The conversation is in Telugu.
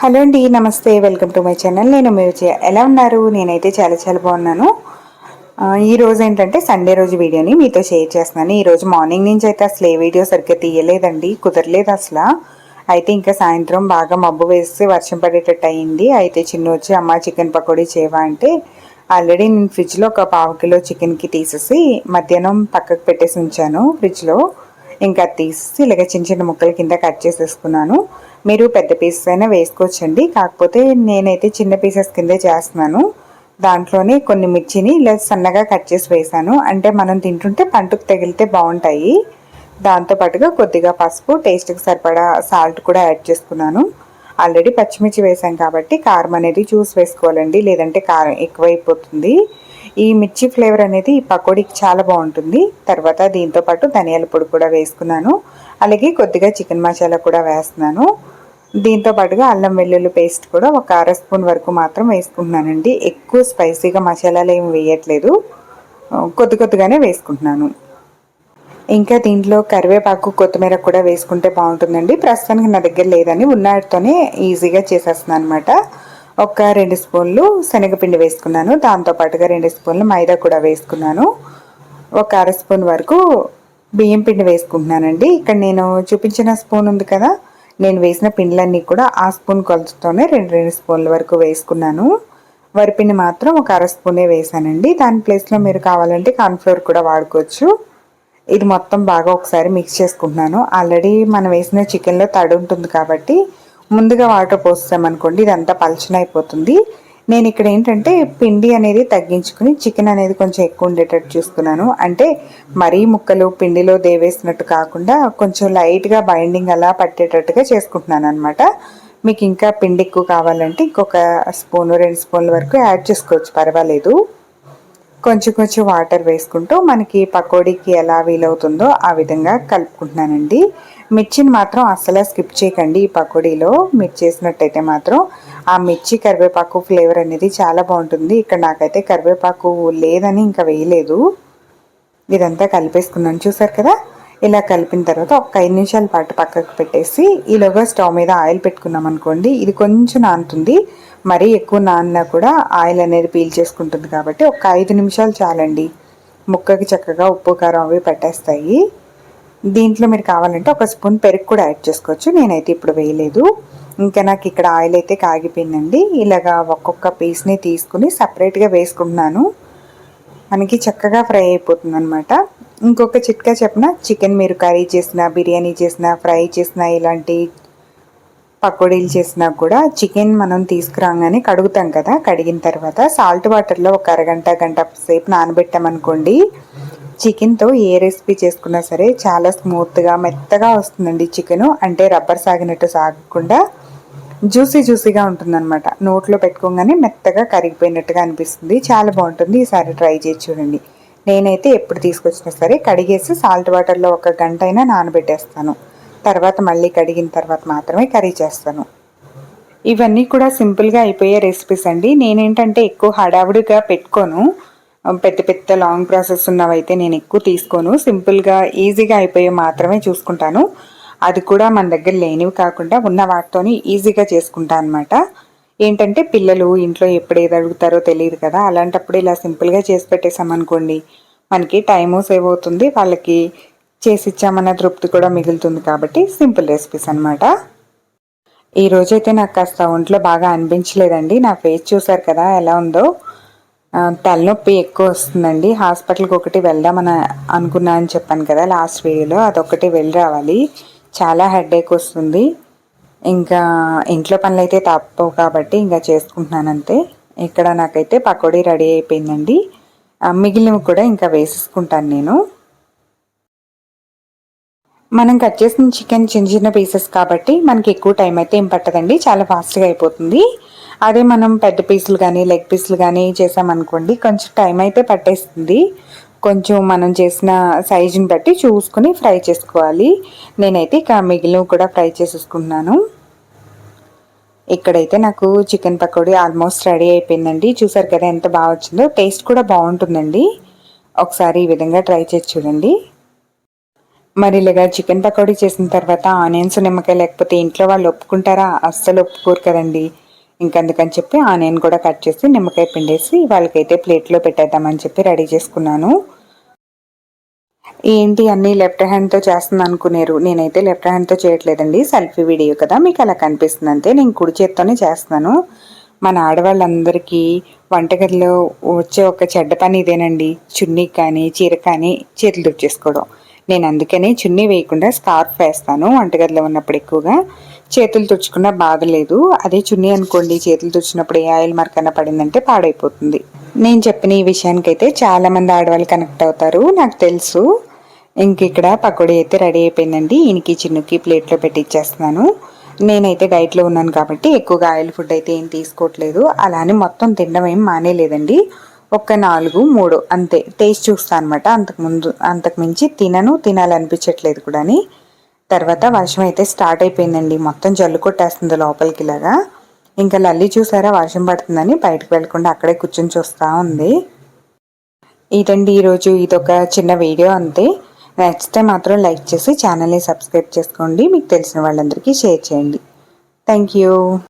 హలో అండి నమస్తే వెల్కమ్ టు మై ఛానల్. నేను మీ విజయ. ఎలా ఉన్నారు? నేనైతే చాలా చాలా బాగున్నాను. ఈరోజు ఏంటంటే సండే రోజు వీడియోని మీతో షేర్ చేస్తున్నాను. ఈరోజు మార్నింగ్ నుంచి అయితే అసలు ఏ వీడియో సరిగ్గా తీయలేదండి కుదరలేదు అసలు. అయితే ఇంకా సాయంత్రం బాగా మబ్బు వేసి వర్షం పడేటట్టు అయింది. అయితే చిన్న వచ్చి అమ్మ చికెన్ పకోడీ చేయవా? అంటే ఆల్రెడీ నేను ఫ్రిడ్జ్లో ఒక పావు కిలో చికెన్కి తీసేసి మధ్యాహ్నం పక్కకు పెట్టేసి ఉంచాను ఫ్రిడ్జ్లో. ఇంకా అది తీసి ఇలాగ చిన్న చిన్న ముక్కల కింద కట్ చేసేసుకున్నాను. మీరు పెద్ద పీసెస్ అయినా వేసుకోవచ్చండి. కాకపోతే నేనైతే చిన్న పీసెస్ కిందే చేస్తున్నాను. దాంట్లోనే కొన్ని మిర్చిని ఇలా సన్నగా కట్ చేసి వేసాను. అంటే మనం తింటుంటే పంటకు తగిలితే బాగుంటాయి. దాంతో పాటుగా కొద్దిగా పసుపు టేస్ట్కి సరిపడా సాల్ట్ కూడా యాడ్ చేసుకున్నాను. ఆల్రెడీ పచ్చిమిర్చి వేసాం కాబట్టి కారం అనేది చూసి వేసుకోవాలండి. లేదంటే కారం ఎక్కువైపోతుంది. ఈ మిర్చి ఫ్లేవర్ అనేది ఈ పకోడీకి చాలా బాగుంటుంది. తర్వాత దీంతో పాటు ధనియాల పొడి కూడా వేసుకున్నాను. అలాగే కొద్దిగా చికెన్ మసాలా కూడా వేస్తున్నాను. దీంతో పాటుగా అల్లం వెల్లుల్లి పేస్ట్ కూడా ఒక అర స్పూన్ వరకు మాత్రం వేసుకుంటున్నానండి. ఎక్కువ స్పైసీగా మసాలాలు ఏమి వేయట్లేదు. కొద్ది కొద్దిగానే వేసుకుంటున్నాను. ఇంకా దీంట్లో కరివేపాకు కొత్తిమీర కూడా వేసుకుంటే బాగుంటుందండి. ప్రస్తుతానికి నా దగ్గర లేదని ఉన్నాటితోనే ఈజీగా చేసేస్తున్నాను అనమాట ఒక రెండు స్పూన్లు శనగపిండి వేసుకున్నాను. దాంతో పాటుగా రెండు స్పూన్లు మైదా కూడా వేసుకున్నాను. ఒక అర స్పూన్ వరకు బియ్యం పిండి వేసుకుంటున్నానండి. ఇక్కడ నేను చూపించిన స్పూన్ ఉంది కదా నేను వేసిన పిండిలన్నీ కూడా ఆ స్పూన్ కొలతతోనే రెండు రెండు స్పూన్ల వరకు వేసుకున్నాను. వరిపిండి మాత్రం ఒక అర స్పూనే వేసానండి. దాని ప్లేస్లో మీరు కావాలంటే కార్న్ఫ్లోర్ కూడా వాడుకోవచ్చు. ఇది మొత్తం బాగా ఒకసారి మిక్స్ చేసుకుంటున్నాను. ఆల్రెడీ మనం వేసిన చికెన్లో తడి ఉంటుంది కాబట్టి ముందుగా వాటర్ పోస్తామనుకోండి ఇదంతా పలచనైపోతుంది. నేను ఇక్కడ ఏంటంటే పిండి అనేది తగ్గించుకుని చికెన్ అనేది కొంచెం ఎక్కువ ఉండేటట్టు చూస్తున్నాను. అంటే మరీ ముక్కలు పిండిలో దేవేసినట్టు కాకుండా కొంచెం లైట్గా బైండింగ్ అలా పట్టేటట్టుగా చేసుకుంటున్నాను అనమాట మీకు ఇంకా పిండి ఎక్కువ కావాలంటే ఇంకొక స్పూన్ రెండు స్పూన్ల వరకు యాడ్ చేసుకోవచ్చు పర్వాలేదు. కొంచెం కొంచెం వాటర్ వేసుకుంటూ మనకి పకోడీకి ఎలా వీలవుతుందో ఆ విధంగా కలుపుకుంటున్నానండి. మిర్చిని మాత్రం అస్సలు స్కిప్ చేయకండి ఈ పకోడీలో. మిర్చి చేసినట్టయితే మాత్రం ఆ మిర్చి కరివేపాకు ఫ్లేవర్ అనేది చాలా బాగుంటుంది. ఇక్కడ నాకైతే కరివేపాకు లేదని ఇంకా వేయలేదు. ఇదంతా కలిపేసుకున్నాను. చూసారు కదా? ఇలా కలిపిన తర్వాత ఒక ఐదు నిమిషాల పాటు పక్కకు పెట్టేసి ఈలోగా స్టవ్ మీద ఆయిల్ పెట్టుకున్నాం అనుకోండి ఇది కొంచెం నానుతుంది. మరీ ఎక్కువ నానినా కూడా ఆయిల్ అనేది పీల్ చేసుకుంటుంది కాబట్టి ఒక ఐదు నిమిషాలు చాలండి. ముక్కకి చక్కగా ఉప్పు కారం అవి పెట్టేస్తాయి. దీంట్లో మీరు కావాలంటే ఒక స్పూన్ పెరుగు కూడా యాడ్ చేసుకోవచ్చు. నేనైతే ఇప్పుడు వేయలేదు. ఇంకా నాకు ఇక్కడ ఆయిల్ అయితే కాగిపోయిందండి. ఇలాగా ఒక్కొక్క పీస్ని తీసుకుని సపరేట్గా వేసుకుంటున్నాను. మనకి చక్కగా ఫ్రై అయిపోతుంది అనమాట ఇంకొక చిట్కా చెప్పిన? చికెన్ మీరు కర్రీ చేసిన బిర్యానీ చేసిన ఫ్రై చేసిన ఇలాంటి పకోడీలు చేసినా కూడా చికెన్ మనం తీసుకురాగానే కడుగుతాం కదా? కడిగిన తర్వాత సాల్ట్ వాటర్లో ఒక అరగంట గంట సేపు నానబెట్టామనుకోండి చికెన్తో ఏ రెసిపీ చేసుకున్నా సరే చాలా స్మూత్గా మెత్తగా వస్తుందండి చికెన్. అంటే రబ్బర్ సాగినట్టు సాగకుండా జ్యూసీ జ్యూసీగా ఉంటుందన్నమాట. నోట్లో పెట్టుకోగానే మెత్తగా కరిగిపోయినట్టుగా అనిపిస్తుంది. చాలా బాగుంటుంది. ఈసారి ట్రై చేసి చూడండి. నేనైతే ఎప్పుడు తీసుకొచ్చినా సరే కడిగేసి సాల్ట్ వాటర్లో ఒక గంట అయినా నానబెట్టేస్తాను. తర్వాత మళ్ళీ కడిగిన తర్వాత మాత్రమే కర్రీ చేస్తాను. ఇవన్నీ కూడా సింపుల్గా అయిపోయే రెసిపీస్ అండి. నేనేంటంటే ఎక్కువ హడావుడిగా పెట్టుకోను. పెద్ద పెద్ద లాంగ్ ప్రాసెస్ ఉన్నవైతే నేను ఎక్కువ తీసుకోను. సింపుల్గా ఈజీగా అయిపోయే మాత్రమే చూసుకుంటాను. అది కూడా మన దగ్గర లేనివి కాకుండా ఉన్న వాటితోని ఈజీగా చేసుకుంటా అనమాట ఏంటంటే పిల్లలు ఇంట్లో ఎప్పుడు ఏది అడుగుతారో తెలియదు కదా. అలాంటప్పుడు ఇలా సింపుల్గా చేసి పెట్టేసామనుకోండి మనకి టైము సేవ్ అవుతుంది. వాళ్ళకి చేసి ఇచ్చామన్న తృప్తి కూడా మిగులుతుంది కాబట్టి సింపుల్ రెసిపీస్ అనమాట ఈ రోజైతే నాకు కాస్త ఒంట్లో బాగా అనిపించలేదండి. నా ఫేస్ చూసారు కదా ఎలా ఉందో. తలనొప్పి ఎక్కువ వస్తుందండి. హాస్పిటల్కి ఒకటి వెళ్దామని అనుకున్నా అని చెప్పాను కదా లాస్ట్ వీడియోలో. అదొకటి వెళ్ళి రావాలి. చాలా హెడేక్ వస్తుంది. ఇంకా ఇంట్లో పనులు అయితే తప్పవు కాబట్టి ఇంకా చేసుకుంటున్నాను అంతే ఇక్కడ నాకైతే పకోడీ రెడీ అయిపోయిందండి. మిగిలినవి కూడా ఇంకా వేసేసుకుంటాను నేను. మనం కట్ చేసిన చికెన్ చిన్న చిన్న పీసెస్ కాబట్టి మనకి ఎక్కువ టైం అయితే ఏం పట్టదండి. చాలా ఫాస్ట్గా అయిపోతుంది. అదే మనం పెద్ద పీసులు కానీ లెగ్ పీసులు కానీ చేసామనుకోండి కొంచెం టైం అయితే పట్టేస్తుంది. కొంచెం మనం చేసిన సైజుని బట్టి చూసుకుని ఫ్రై చేసుకోవాలి. నేనైతే ఇక మిగిలినవి కూడా ఫ్రై చేసేసుకున్నాను ఇక్కడైతే నాకు చికెన్ పకోడీ ఆల్మోస్ట్ రెడీ అయిపోయిందండి. చూసారు కదా ఎంత బాగా వచ్చిందో. టేస్ట్ కూడా బాగుంటుందండి. ఒకసారి ఈ విధంగా ట్రై చేసి చూడండి. మరి ఇలాగా చికెన్ పకోడీ చేసిన తర్వాత ఆనియన్స్ నిమ్మకాయ లేకపోతే ఇంట్లో వాళ్ళు ఒప్పుకుంటారా? అస్సలు ఒప్పుకోరు కదండి. ఇంకందుకని చెప్పి ఆనియన్ కూడా కట్ చేసి నిమ్మకాయ పిండేసి వాళ్ళకైతే ప్లేట్లో పెట్టేద్దామని చెప్పి రెడీ చేసుకున్నాను. ఏంటి అన్ని లెఫ్ట్ హ్యాండ్తో చేస్తుంది అనుకునేరు. నేనైతే లెఫ్ట్ హ్యాండ్తో చేయట్లేదండి. సెల్ఫీ వీడియో కదా. మీకు అలా కనిపిస్తుంది అంతే. నేను కుడి చేత్తోనే చేస్తున్నాను. మన ఆడవాళ్ళందరికీ వంటగదిలో వచ్చే ఒక చెడ్డ పని ఇదేనండి. చున్నీ కానీ చీర కానీ చేతులు తుడిచేసుకోవడం నేను అందుకనే చున్నీ వేయకుండా స్కార్ఫ్ వేస్తాను వంటగదిలో ఉన్నప్పుడు ఎక్కువగా. చేతులు తుడుచుకున్న బాధ లేదు. అదే చున్నీ అనుకోండి చేతులు తుడిచినప్పుడు ఏ ఆయిల్ మార్క్ అన్న పడిందంటే పాడైపోతుంది. నేను చెప్పిన ఈ విషయానికైతే చాలామంది ఆడవాళ్ళు కనెక్ట్ అవుతారు. నాకు తెలుసు. ఇంక ఇక్కడ పకోడీ అయితే రెడీ అయిపోయిందండి. ఈయనకి చిన్నుకి ప్లేట్లో పెట్టిచ్చేస్తున్నాను. నేనైతే డైట్లో ఉన్నాను కాబట్టి ఎక్కువగా ఆయిల్ ఫుడ్ అయితే ఏం తీసుకోవట్లేదు. అలానే మొత్తం తినడం ఏం మానేలేదండి. ఒక్క నాలుగు మూడు అంతే. టేస్ట్ చూస్తాను అనమాట అంతకుముందు అంతకుమించి తినను తినాలనిపించట్లేదు కూడా తర్వాత వర్షం అయితే స్టార్ట్ అయిపోయిందండి. మొత్తం జల్లు కొట్టేస్తుంది లోపలికి ఇలాగా. ఇంకా లల్లి చూసారా వర్షం పడుతుందని బయటకు వెళ్ళకుండా అక్కడే కూర్చొని చూస్తూ ఉంది. ఇదండి ఈరోజు ఇదొక చిన్న వీడియో అంతే. నచ్చితే మాత్రం లైక్ చేసి ఛానల్ని సబ్స్క్రైబ్ చేసుకోండి. మీకు తెలిసిన వాళ్ళందరికీ షేర్ చేయండి. Thank you.